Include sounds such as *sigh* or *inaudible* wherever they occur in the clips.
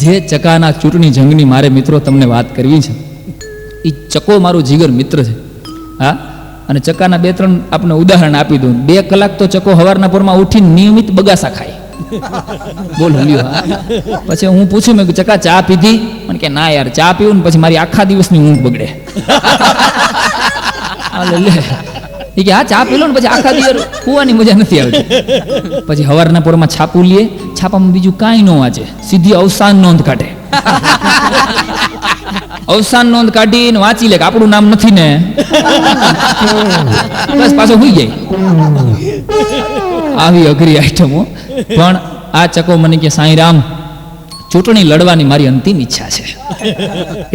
જે ચકાના ચૂંટણી જંગની મારે મિત્રો તમને વાત કરવી છે એ ચકો મારું જીગર મિત્ર છે. હા? અને ચકાના બે ત્રણ આપણે ઉદાહરણ આપી દઉં. બે કલાક તો ચકો હવારના પોરમાં ઉઠીને નિયમિત બગાસા ખાય. *laughs* બોલ પછી હું પૂછું, મેં ચકા, ચા પીધી? મને કે, ના યાર, ચા પીવું ને પછી મારી આખા દિવસની ઊંઘ બગડે. *laughs* એ કે, હા, ચા પી લો ને પછી આખા દિવસ. કુવાની મજા નથી આવતી. પછી હવારના પોરમાં છાપું લે છાપામાં બીજું કાંઈ ન વાંચે. સીધી અવસાન નોંધ કાઢે. અવસાન નોંધ કાઢીને વાંચી લે કે આપણું નામ નથી ને. બસ પાછો હોઈ જાય. આવી અઘરી આઈટમો પણ આ ચકો મને કે સાંઈ રામ, ચૂંટણી લડવાની મારી અંતિમ ઈચ્છા છે.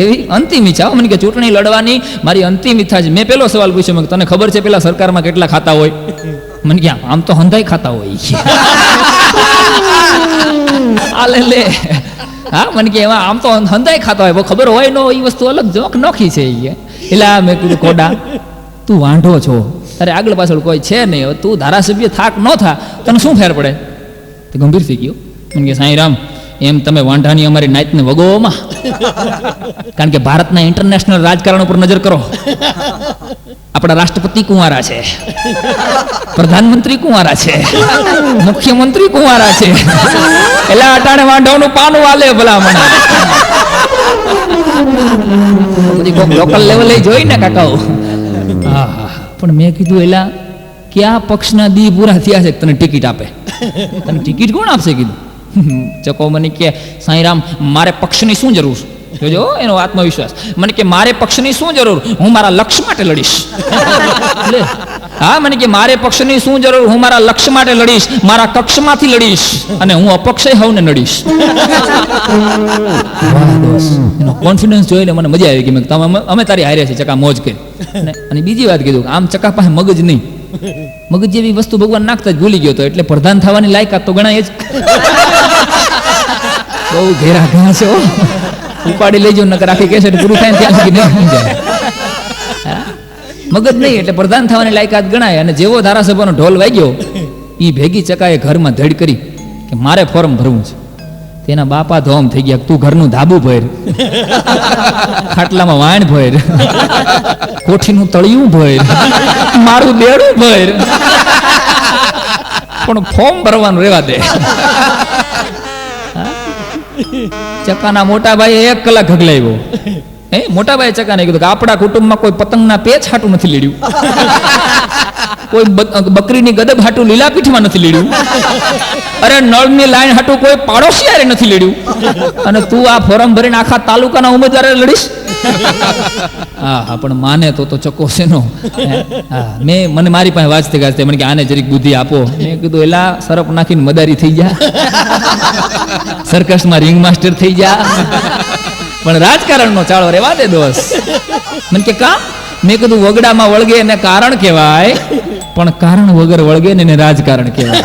એવી અંતિમ ઈચ્છા મને કે ચૂંટણી લડવાની મારી અંતિમ ઈચ્છા છે. મેં પેલો સવાલ પૂછ્યો, મેં તને ખબર છે પેલા સરકારમાં કેટલા ખાતા હોય? મને કે આમ તો હંધાઈ ખાતા હોય. ઈ *laughs* કે. આલે લે. હા, મને કે એમાં આમ તો હંધાઈ ખાતો હોય ખબર હોય નો એ વસ્તુ અલગ જોક નોખી છે એટલે આ મેં કીધું, કોડા, તું વાંઢો છો. તારે આગળ પાછળ કોઈ છે નહીં. તું ધારાસભ્ય થાક ન થા. તને શું ફેર પડે? તે ગંભીર થઈ ગયો. મને કે, સાંઈ રામ, એમ તમે વાંઢાની અમારી નાતને વગોમાં. *laughs* કારણ કે ભારતના ઇન્ટરનેશનલ રાજકારણ ઉપર નજર કરો. આપણા રાષ્ટ્રપતિ કુંવારા છે. પ્રધાનમંત્રી કુંવારા છે. મુખ્યમંત્રી કુંવારા છે. એટલે અટાણે વાંઢાનું પાનું આલે ભલા મને બધી લોકલ લેવલે જોઈ ને કાકાઓ. હા હા પણ મેં કીધું એલા કયા પક્ષના દી પૂરા થયા છે તને ટિકિટ આપે? તને ટિકિટ કોણ આપશે? કીધું. ચકો મને કે સાંઈરામ મારે પક્ષની શું જરૂર જોજો એનો આત્મવિશ્વાસ. મને કે મારે પક્ષની શું જરૂર? હું મારા લક્ષ્ય માટે લડીશ. *laughs* લે. હા, મને કે મારે પક્ષની શું જરૂર? હું મારા લક્ષ્ય માટે લડીશ, મારા કક્ષમાંથી લડીશ અને હું અપક્ષય હવને લડીશ એનો કોન્ફિડન્સ જોઈને મને મજા આવી ગઈ. મેં તમે અમે તારી હારે છે ચકા મોજ કરી અને બીજી વાત કીધું આમ ચકા પાસે મગજ નહીં. મગજ જેવી વસ્તુ ભગવાન નાખતા જ ભૂલી ગયો તો, એટલે પ્રધાન થવાની લાયકાત તો ગણાય જ. બહુ ઘેરા ઘણા છે. ઉપાડી લેજો, નકર આખી કેસેટ પૂરું થાય ત્યાં સુધી નહીં સમજાય? મગજ નહીં એટલે પ્રધાન થવાની લાયકાત ગણાય અને જેવો ધારાસભાનો ઢોલ વાગ્યો એ ભેગી ચકાએ ઘરમાં ધડ કરી કે મારે ફોર્મ ભરવું છે. તેના બાપા ધોમ થઈ ગયા તું ઘરનું ધાબું ભર. ખાટલામાં વાણ ભર. કોઠીનું તળિયું ભર. મારું બેડું ભર. પણ ફોર્મ ભરવાનું રેવા દે. ચકાના મોટા ભાઈએ એક કલાક ઘગલાવ્યો હે મોટા ભાઈ ચકાને કીધું કે આપણા કુટુંબમાં કોઈ પતંગના પેચ હાટું નથી લીડ્યું. *laughs* કોઈ બકરીની ગદબ હાટું લીલા પીઠમાં નથી લીડ્યું. અરે નળની લાઈન હાટું કોઈ પાડોશિયારે નથી લીડ્યું. અને તું આ ફોરમ ભરીને આખા તાલુકાના ઉમેદવારે લડીશ? હા હા પણ માને તો તો ચકો છે નો હા મેં મને મારી પાસે વાંચતે ગાજતે મને કે આને જરીક બુદ્ધિ આપો. મેં કીધું એલા સરપ નાખીને મદારી થઈ જા. સર્કસમાં રિંગ માસ્ટર થઈ જા. પણ રાજકારણનો ચાળો રેવા દે દોસ્ત. મને કે કા? મેં કીધું વગડામાં વળગે એને કારણ કહેવાય, પણ કારણ વગર વળગે ને એને રાજકારણ કહેવાય.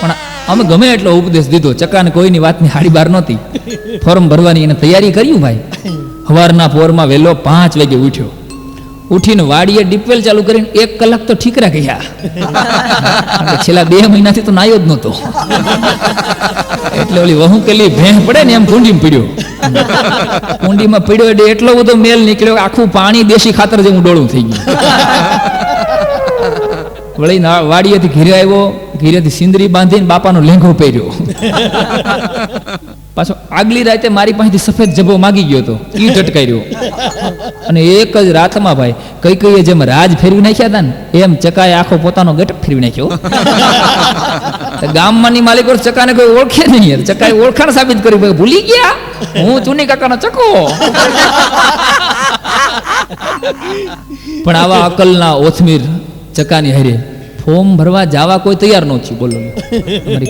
પણ અમે ગમે એટલો ઉપદેશ દીધો, ચકાને કોઈની વાતની હાડી બાર નહોતી. ફોર્મ ભરવાની એને તૈયારી કર્યું ભાઈ. સવારના પોરમાં વહેલો પાંચ વાગે ઉઠ્યો. ઉઠીને વાડીએ ડીપવેલ ચાલુ કરીને એક કલાક તો ઠીકરા ગયા. છેલ્લા બે મહિનાથી તો નાયો જ નહોતો. એટલે ઓલી વહુ કેલી ભેં પડે ને એમ કુંડીમાં પીડ્યો. કુંડીમાં પીડ્યો એટલે એટલો બધો મેલ નીકળ્યો આખું પાણી દેશી ખાતર જેવું ડોળું થઈ ગયું. વળી વાડીએથી ઘીરે આવ્યો, ઘીરેથી સિંદરી બાંધીને બાપાનો લેંઘો પહેર્યો. પાછો આગલી રાતે મારી પાસેથી સફેદ જબો માગી ગયો હતો. એ ઝટકાર્યો અને એક જ રાતમાં ભાઈ, કઈ કઈ જેમ રાજ ફેરવી નાખ્યા હતા ને, એમ ચકાએ આખો પોતાનો ગટપ ફેરવી નાખ્યો. ગામમાં ગામમાંની માલિકો ચકાને કોઈ ઓળખે નહીં. યાર ચકાએ ઓળખાણ સાબિત કરી ભાઈ, ભૂલી ગયા? હું ચુની કાકાનો ચકો? પણ આવા અકલના ઓથમીર ચકાની હારે ફોર્મ ભરવા જવા કોઈ તૈયાર ન બોલો.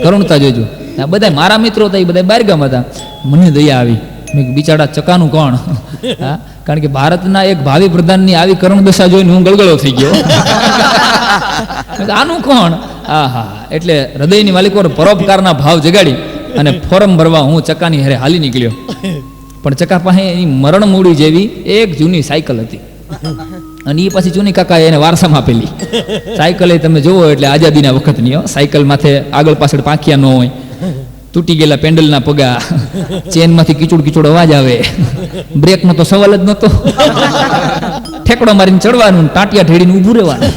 કરુણતા જોજો. બધા મારા મિત્રો હતા, એ બધા બહારગામ હતા. મને દયા આવી. મેં બિચારા ચકાનું કોણ? *laughs* હા? કારણ કે ભારતના એક ભાવિ પ્રધાનની આવી કરુણ દશા જોઈને હું ગળગળો થઈ ગયો. *laughs* આનું કોણ? હા હા. એટલે હૃદયની માલિકો પરોપકારના ભાવ જગાડી અને ફોરમ ભરવા હું ચકાની હારે હાલી નીકળ્યો. પણ ચકા પાસે એની મરણ મૂડી જેવી એક જૂની સાયકલ હતી. અને એ પછી જૂની કાકાએ એને વારસામાં આપેલી. સાયકલ એ તમે જોવો એટલે આઝાદીના વખતની. સાયકલ માથે આગળ પાછળ પાંખિયા ન હોય. તૂટી ગયેલા પેન્ડલના પગા ચેનમાંથી કિચુડ કિચુડ અવાજ આવે. બ્રેકનો તો સવાલ જ નહોતો. ઠેકડો મારીને ચડવાનું, ટાંટિયા ઢેડીને ઊભું રહેવાનું.